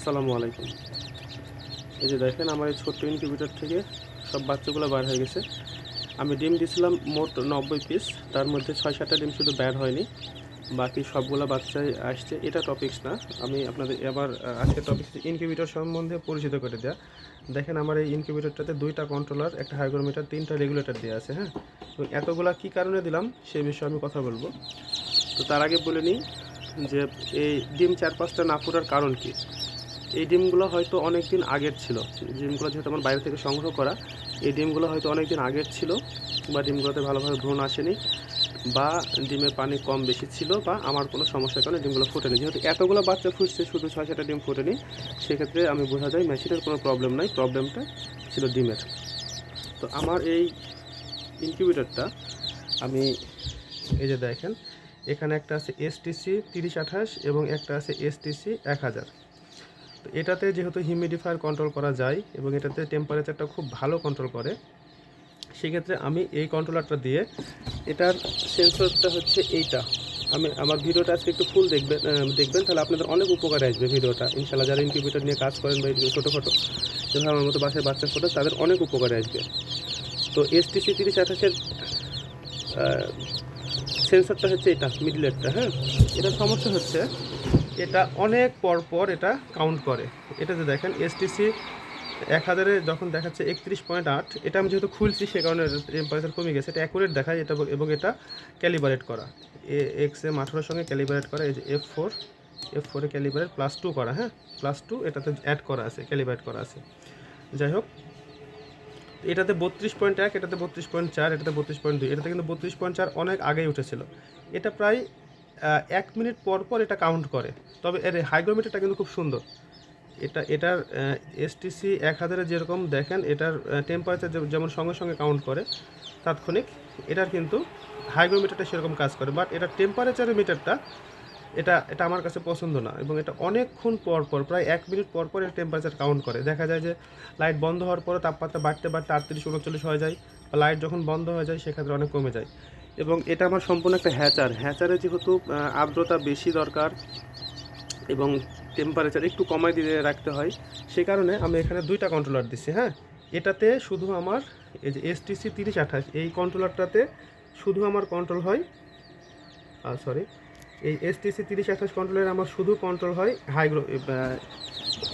আসসালামু আলাইকুম। এই যে দেখেন, আমার এই ছোট্ট ইনকিউবেটর থেকে সব বাচ্চাগুলো বার হয়ে গেছে। আমি ডিম দিয়েছিলাম মোট নব্বই পিস তার মধ্যে ছয় সাতটা ডিম শুধু ব্যাড হয়নি। বাকি সবগুলো বাচ্চাই আসছে। এটা টপিক্স না, আমি আপনাদের এবার আজকে টপিক ইনকিউবেটর সম্বন্ধে পরিচিত করে দেওয়া দেখেন, আমার এই ইনকিউবেটরটাতে দুইটা কন্ট্রোলার একটা হাইগ্রোমিটার তিনটা রেগুলেটর দেওয়া আছে হ্যাঁ? তো এতগুলা কী কারণে দিলাম সেই বিষয়ে আমি কথা বলব। তো তার আগে বলে নিই যে এই ডিম চার পাঁচটা না ফোটার কারণ কি? এই ডিমগুলো হয়তো অনেক দিন আগের ছিল। ডিমগুলো যেহেতু আমার বাইরে থেকে সংগ্রহ করা, এই ডিমগুলো হয়তো অনেক দিন আগের ছিল বা ডিমগুলোতে ভালোভাবে ভ্রূণ আসেনি বা ডিমের পানি কম বেশি ছিল বা আমার কোনো সমস্যার কারণে ডিমগুলো ফুটেনি। যেহেতু এতগুলো বাচ্চা ফুটছে, শুধু ছয় সাতটা ডিম ফুটেনি, সেক্ষেত্রে আমি বোঝা যায় মেশিনের কোনো প্রবলেম নাই, প্রবলেমটা ছিল ডিমের। তো আমার এই ইনকিউবেটরটা আমি এই যে দেখেন, এখানে একটা আছে এসটিসি তিরিশ আঠাশ এবং একটা আছে এসটিসি এক হাজার। তো এটাতে যেহেতু হিউমিডিফায়ার কন্ট্রোল করা যায় এবং এটাতে টেম্পারেচারটা খুব ভালো কন্ট্রোল করে, সেক্ষেত্রে আমি এই কন্ট্রোলারটা দিয়ে এটার সেন্সরটা হচ্ছে এইটা। আমি আমার ভিডিওটা আজকে একটু ফুল দেখবেন দেখবেন, তাহলে আপনাদের অনেক উপকারে আসবে ভিডিওটা। ইনশাল্লাহ যারা ইনকিউবেটর নিয়ে কাজ করেন বা ছোটোখাটো যেভাবে আমার মতো বাসায় বাচ্চা ফোটো তাদের অনেক উপকারে আসবে। তো এসটিসি তিরিশ আঠাশের সেন্সরটা হচ্ছে এটা মিডলেটটা হ্যাঁ? এটার সমস্যা হচ্ছে এটা অনেক পর পর এটা কাউন্ট করে। এটা যে দেখেন এসটিসি এক হাজারে যখন দেখাচ্ছে একত্রিশ পয়েন্ট আট, এটা আমি যেহেতু খুলছি সে কারণে টেম্পারেচার কমে গেছে। এটা অ্যাকুরেট দেখায় এটা এবং এটা ক্যালিবারেট করা। এ এক্স এম আঠারোর সঙ্গে ক্যালিবারেট করা, এই যে এফ ফোর এফ ফোরে ক্যালিবারেট প্লাস টু করা হ্যাঁ? প্লাস টু এটাতে অ্যাড করা আছে ক্যালিবারেট করা আছে। যাই হোক, এটাতে বত্রিশ পয়েন্ট এক, এটাতে বত্রিশ পয়েন্ট চার, এটাতে বত্রিশ পয়েন্ট দুই, এটাতে কিন্তু বত্রিশ পয়েন্ট চার অনেক আগেই উঠেছিল। এটা প্রায় এক মিনিট পর পর এটা কাউন্ট করে। তবে এর হাইগ্রোমিটারটা কিন্তু খুব সুন্দর। এটা, এটার এসটিসি এক হাজারে যেরকম দেখেন, এটার টেম্পারেচার যেমন সঙ্গে সঙ্গে কাউন্ট করে, তাৎক্ষণিক এটার কিন্তু হাইগ্রোমিটারটা সেরকম কাজ করে। বাট এটার টেম্পারেচারের মিটারটা এটা এটা আমার কাছে পছন্দ না। এবং এটা অনেকক্ষণ পর পর, প্রায় এক মিনিট পর পর এর টেম্পারেচার কাউন্ট করে। দেখা যায় যে লাইট বন্ধ হওয়ার পরে তাপমাত্রা বাড়তে বাড়তে আটত্রিশ, উনচল্লিশ হয়ে যায়। বা লাইট যখন বন্ধ হয়ে যায়, সেক্ষেত্রে অনেক কমে যায়। এবং এটা আমার সম্পূর্ণ একটা হ্যাচার। হ্যাচারে যেহেতু আর্দ্রতা বেশি দরকার এবং টেম্পারেচার একটু কমাই দিয়ে রাখতে হয়, সে কারণে আমি এখানে দুইটা কন্ট্রোলার দিচ্ছি হ্যাঁ? এটাতে শুধু আমার, এই যে এসটিসি তিরিশ আঠাশ, এই কন্ট্রোলারটাতে শুধু আমার কন্ট্রোল হয় সরি এই এসটিসি তিরিশ আঠাশ কন্ট্রোলের আমার শুধু কন্ট্রোল হয় হাইগ্রো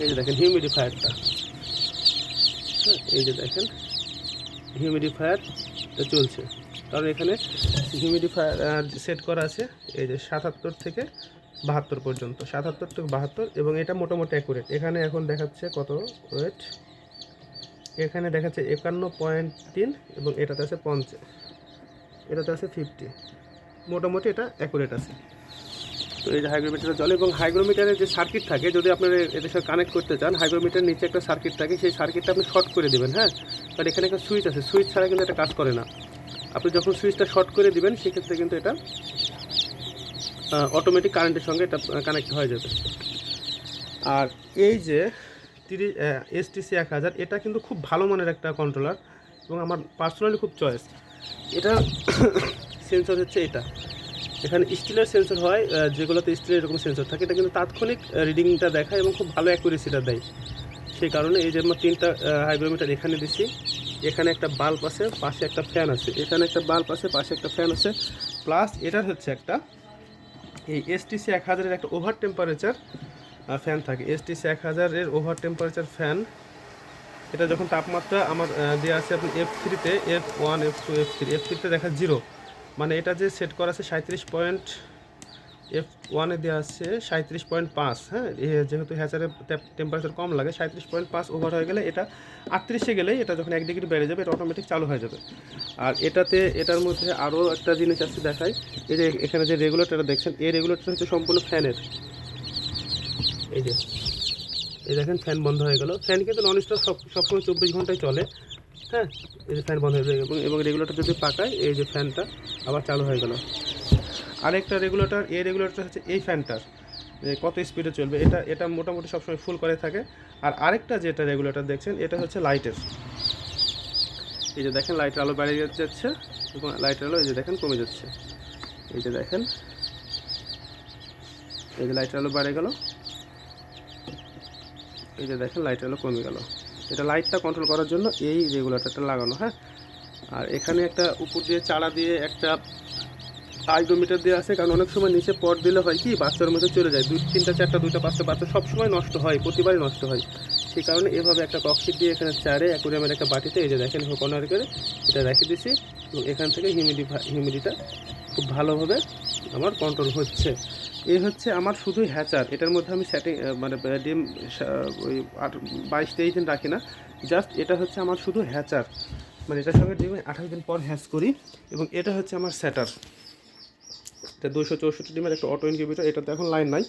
এই যে দেখেন হিউমিডিফায়ারটা হ্যাঁ এই যে দেখেন হিউমিডিফায়ার চলছে। কারণ এখানে হিউমিডিফায়ার সেট করা আছে, এই যে সাতাত্তর থেকে বাহাত্তর পর্যন্ত, সাতাত্তর থেকে বাহাত্তর, এবং এটা মোটামুটি অ্যাকুরেট এখানে এখন দেখাচ্ছে কত ওয়েট এখানে দেখাচ্ছে একান্ন পয়েন্ট তিন এবং এটাতে আছে পঞ্চাশ। এটাতে আছে ফিফটি মোটামুটি এটা অ্যাকুরেট আছে। তো এই যে হাইগ্রোমিটার জল এবং হাইগ্রোমিটারের যে সার্কিট থাকে, যদি আপনারা এদের সাথে কানেক্ট করতে চান হাইগ্রোমিটার নিচে একটা সার্কিট থাকে, সেই সার্কিটটা আপনি শর্ট করে দেবেন হ্যাঁ? কারণ এখানে একটা সুইচ আছে সুইচ ছাড়া কিন্তু এটা কাজ করে না। আপনি যখন সুইচটা শর্ট করে দিবেন, সেক্ষেত্রে কিন্তু এটা অটোমেটিক কারেন্টের সঙ্গে এটা কানেক্ট হয়ে যাবে। আর এই যে তিরিশ এসটিসি এক হাজার, এটা কিন্তু খুব ভালো মানের একটা কন্ট্রোলার এবং আমার পার্সোনালি খুব চয়েস এটা সেন্সর হচ্ছে এটা। এখানে স্টিলের সেন্সর হয় যেগুলোতে স্টিলের এরকম সেন্সর থাকে। এটা কিন্তু তাৎক্ষণিক রিডিংটা দেখায় এবং খুব ভালো অ্যাকুরেসিটা দেয়। সেই কারণে এই যে আমরা তিনটা হাইগ্রোমিটার এখানে দিছি। এখানে একটা বাল্ব আছে, পাশে একটা ফ্যান আছে। এখানে একটা বাল্ব আছে, পাশে একটা ফ্যান আছে। প্লাস এটার হচ্ছে একটা, এই এসটিসি এক হাজারের একটা ওভার টেম্পারেচার ফ্যান থাকে। এসটিসি এক হাজারের ওভার টেম্পারেচার ফ্যান এটা যখন তাপমাত্রা আমার দেওয়া আছে আপনি এফ থ্রিতে F one F two F three F থ্রিতে দেখা জিরো মানে এটা যে সেট করা আছে সাঁত্রিশ পয়েন্ট এফ ওয়ানে দেওয়া আছে সাঁত্রিশ পয়েন্ট পাঁচ হ্যাঁ? যেহেতু হ্যাচারে টেম্পারেচার কম লাগে সাঁত্রিশ পয়েন্ট পাঁচ ওভার হয়ে গেলে এটা আটত্রিশে গেলে এটা যখন এক ডিগ্রি বেড়ে যাবে, এটা অটোমেটিক চালু হয়ে যাবে। আর এটাতে, এটার মধ্যে আরও একটা জিনিস আছে দেখাই, এই যে এখানে যে রেগুলেটরটা দেখছেন, এই রেগুলেটর হচ্ছে সম্পূর্ণ ফ্যানের। এই যে, এই দেখেন, ফ্যান বন্ধ হয়ে গেল। ফ্যান কিন্তু নন স্টপ সব, সবসময় চব্বিশ ঘন্টায় চলে হ্যাঁ? এই যে ফ্যান বন্ধ হয়ে এবং এবং রেগুলেটর যদি পাকায়, এই যে ফ্যানটা আবার চালু হয়ে গেল। আরেকটা রেগুলেটর এই রেগুলেটর হচ্ছে এই ফ্যানটার যে কত স্পিডে চলবে, এটা এটা মোটামুটি সবসময় ফুল করে থাকে। আর আরেকটা যেটা রেগুলেটর দেখছেন, এটা হচ্ছে লাইটের এই যে দেখেন লাইটের আলো বেড়ে যাচ্ছে এবং লাইটের আলো এই যে দেখেন, কমে যাচ্ছে। এই যে দেখেন, এই যে লাইটের আলো বেড়ে গেল। এই যে দেখেন লাইটের আলো কমে গেল। এটা লাইটটা কন্ট্রোল করার জন্য এই রেগুলেটরটা লাগানো হ্যাঁ? আর এখানে একটা উপর দিয়ে চালা দিয়ে একটা আইডোমিটার দিয়ে আছে কারণ অনেক সময় নিচে পট দিলে হয় কি, বাচ্চার মধ্যে চলে যায়। দুই, তিনটা, চারটা, দুইটা, পাঁচটা বাচ্চা সবসময় নষ্ট হয়, প্রতিবারই নষ্ট হয়। সেই কারণে এভাবে একটা ককশিট দিয়ে এখানে চারে অ্যাকুরিয়ামের একটা বাটিতে, এই যে দেখেন কর্নার করে এটা রেখে দিছি, এবং এখান থেকে হিউমিডি হিউমিডিটা খুব ভালোভাবে আমার কন্ট্রোল হচ্ছে। এই হচ্ছে আমার শুধু হ্যাচার এটার মধ্যে আমি সেটিং মানে ডিম ওই আট, বাইশ, তেইশ দিন রাখি না। জাস্ট এটা হচ্ছে আমার শুধু হ্যাচার মানে এটার সঙ্গে ডিম আঠাশ দিন পর হ্যাচ করি, এবং এটা হচ্ছে আমার স্যাটার এটা দুশো চৌষট্টি ডিমের একটা অটো ইনকিউবেটর এটাতে এখন লাইন নাই।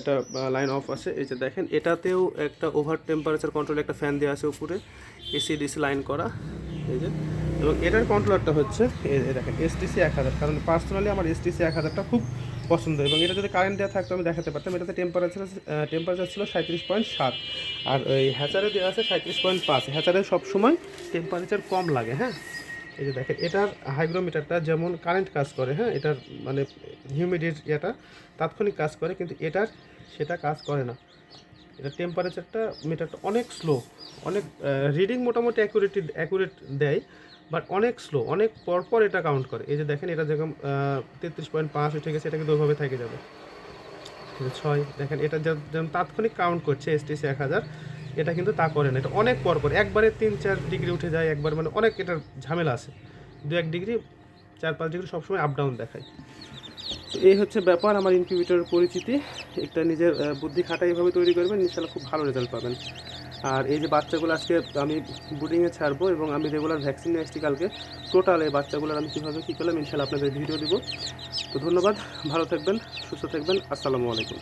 এটা লাইন অফ আছে। এই যে দেখেন, এটাতেও একটা ওভার টেম্পারেচার কন্ট্রোল একটা ফ্যান দেওয়া আছে উপরে এসি ডিসি লাইন করা। এই যে, এবং এটার কন্ট্রোলারটা হচ্ছে, এই দেখেন এসটিসি এক হাজার। কারণ পার্সোনালি আমার এসটিসি এক হাজারটা খুব পছন্দ। এবং এটা যদি কারেন্ট দেওয়া থাকতো, আমি দেখাতে পারতাম। এটাতে টেম্পারেচার টেম্পারেচার ছিল সাঁত্রিশ পয়েন্ট সাত। আর ওই হ্যাচারে দেওয়া আছে সাঁত্রিশ পয়েন্ট পাঁচ। হ্যাচারে সবসময় টেম্পারেচার কম লাগে হ্যাঁ? এই যে দেখেন, এটার হাইগ্রোমিটারটা যেমন কারেন্ট কাজ করে হ্যাঁ এটার মানে হিউমিডির ইয়েটা তাৎক্ষণিক কাজ করে, কিন্তু এটার সেটা কাজ করে না। এটা টেম্পারেচারটা মিটারটা অনেক স্লো অনেক রিডিং মোটামুটি অ্যাকুরেটি অ্যাকুরেট দেয় বাট অনেক স্লো অনেক পর পর এটা কাউন্ট করে। এই যে দেখেন, এটা যেরকম তেত্রিশ পয়েন্ট পাঁচ উঠে গেছে এটা কিন্তু ওইভাবে থেকে যাবে। ছয়, দেখেন, এটা যেমন তাৎক্ষণিক কাউন্ট করছে এসটিসি এক হাজার এটা কিন্তু তা করে না, এটা অনেক পর পর, একবারে তিন চার ডিগ্রি উঠে যায়, একবার মানে অনেক এটার ঝামেলা আছে। দু এক ডিগ্রি চার পাঁচ ডিগ্রি সবসময় আপ ডাউন দেখায়। তো এই হচ্ছে ব্যাপার, আমার ইনকিউবেটরের পরিচিতি। একটা নিজের বুদ্ধি খাটা এইভাবে তৈরি করবেন ইনশাল্লাহ খুব ভালো রেজাল্ট পাবেন। আর এই যে বাচ্চাগুলো আজকে আমি বুডিংয়ে ছাড়বো এবং আমি রেগুলার ভ্যাকসিন নিয়ে আসছি কালকে টোটাল এই বাচ্চাগুলোর আমি কীভাবে কী করলাম ইনশাল্লাহ আপনাদের ভিডিও দিব। তো ধন্যবাদ, ভালো থাকবেন, সুস্থ থাকবেন, আসসালামু আলাইকুম।